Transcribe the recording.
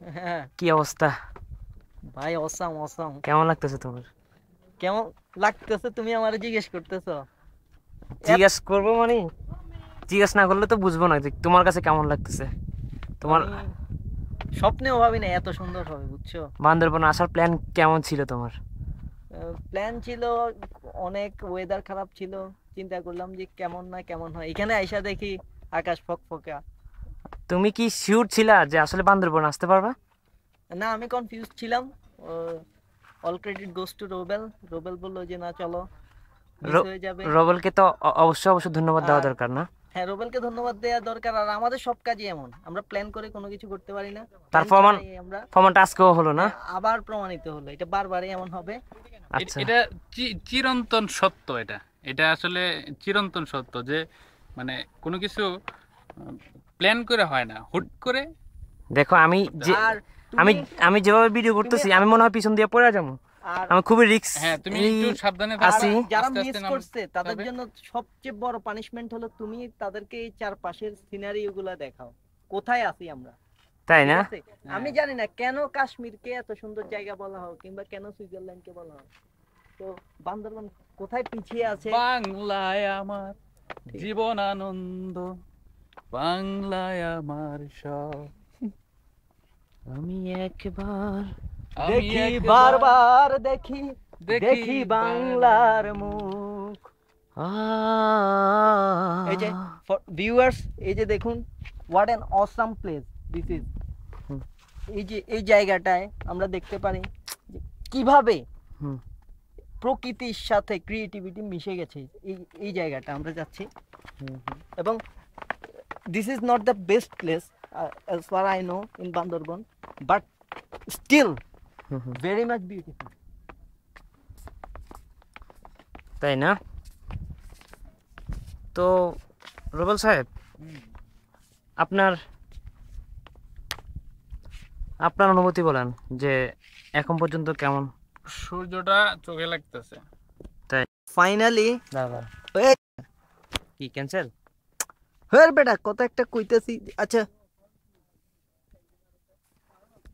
হ্যাঁ কি অবস্থা ভাই অসাম অসাম কেমন লাগতেছে তোমার কেমন লাগতেছে তুমি আমারে জিজ্ঞেস করতেছো জিজ্ঞেস করব মানে জিজ্ঞেস না করলে তো বুঝব না যে তোমার কাছে কেমন লাগতেছে? তোমার স্বপ্নেও ভাবি না এত সুন্দর হবে বুঝছ? বান্দরবন আসার প্ল্যান কেমন ছিল তোমার? প্ল্যান ছিল অনেক ওয়েদার খারাপ ছিল। চিন্তা করলাম যে কেমন না কেমন হয়। এখানে আইসা দেখি আকাশ ফকফকা। তুমি কি শিওর ছিলা যে আসলে বান্দরবন আসতে পারবা? না আমি কনফিউজ ছিলাম। All credit goes to Robel Robel বলল যে না চলো। হয়ে রবলকে তো অবশ্যই অবশ্যই ধন্যবাদ দেওয়া দরকার না? হ্যাঁ রোবেলকে ধন্যবাদ দেওয়া দরকার। আর আমাদের সব কাজই এমন। আমরা প্ল্যান করে কোনো কিছু করতে পারি না। তার প্রমাণ- ফর্মানটা আজকেও হলো না? আবার প্রমাণিত হলো। এটা বারবারই এমন হবে। আচ্ছা। এটা চি- চিরন্তন সত্য এটা। এটা আসলে চিরন্তন সত্য যে মানে কোনো কিছু প্ল্যান করে হয় না। হুট করে দেখো আমি যে আমি আমি যেভাবে ভিডিও করতেছি আমি মনে হয় পিছন দিয়ে পড়ে যাব। আমি খুবই রিস্ক হ্যাঁ তুমি একটু সাবধানে থাকো। যারা মিস করছে তাদের জন্য সবচেয়ে বড় পানিশমেন্ট হলো তুমি তাদেরকে এই চারপাশের সিনারি গুলা দেখাও। কোথায় আছি আমরা? তাই না? আমি জানি না কেন কাশ্মীরকে এত সুন্দর জায়গা বলা হয় কিংবা কেন সুইজারল্যান্ডকে বলা হয়। তো বান্দরবান কোথায় পিছিয়ে আছে? বাংলায় আমার জীবন আনন্দ। বাংলায় আমার সব। আমি একবার দেখি বারবার দেখি দেখি দেখি বাংলার মুখ। এই যে ভিউয়ার্স এই যে দেখুন what an awesome place this is এই যে এই জায়গাটায় আমরা দেখতে পারি যে কীভাবে হুম। প্রকৃতির সাথে ক্রিয়েটিভিটি মিশে গেছে। এই এই জায়গাটা আমরা যাচ্ছি। এবং this is not the best place as far I know in Bandarban but still very much beautiful তাই না? তো রবল সাহেব আপনার আপনার অনুভূতি বলেন যে এখন পর্যন্ত কেমন? সূর্যটা চোখে লাগতেছে। তাই। ফাইনালি কি ক্যান্সেল হ্যাঁ বেটা কত একটা কইতেছি। আচ্ছা